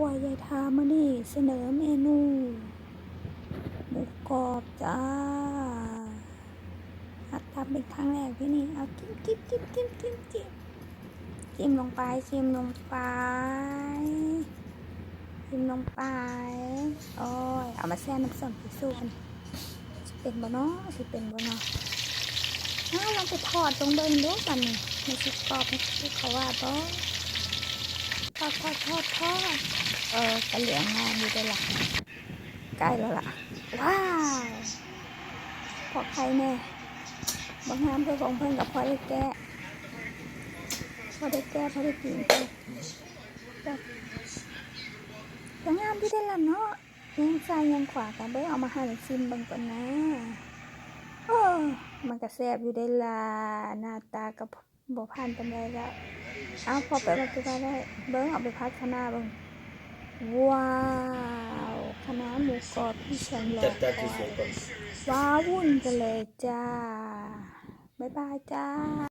รัวยายทามานี่เสนอเมนู หมูกรอบจ้าหัดทำเป็นครั้งแรกที่นี่ เอาจิ้มจิ้มจิ้มจิ้มจิ้มจิ้มจิ้มลงไปจิ้มลงไปจิ้มลงไปโอ้ยเอามาแช่น้ำส้มสู้กันสิเป็นบ่เนาะสิเป็นบ่เนาะเอาลองไปทอดตรงเดินดูกันนี่มันสิกรอบที่เขาว่าบ่ ทอดทอดทอดทอดเออกระเหลืองงามอยู่ได้อละใกล้แล้วล่ะ ว้าวพอใครแน่บางงามเพื่อของเพื่อนกับพอได้แก้พอได้แก้พอได้กินไปแต่งามที่ได้ละเนาะยังซ้ายยังขวากันเบิ้เอามาหั่นซิมบิ่งก่อนนะโอ้มันก็แซ่บอยู่ได้ละหน้าตากับ บ่ผ่านปานใดแล้วเอาพอไปมาตัวได้ เบิ้งเอาไปพัดคะน้าเบิ้งว้าวคะน้าหมูกรอบที่ฉันรอจัดคจ้าอที่สวยยก่อนว้าวุ่นกันเลยจ้า บ๊ายบายจ้า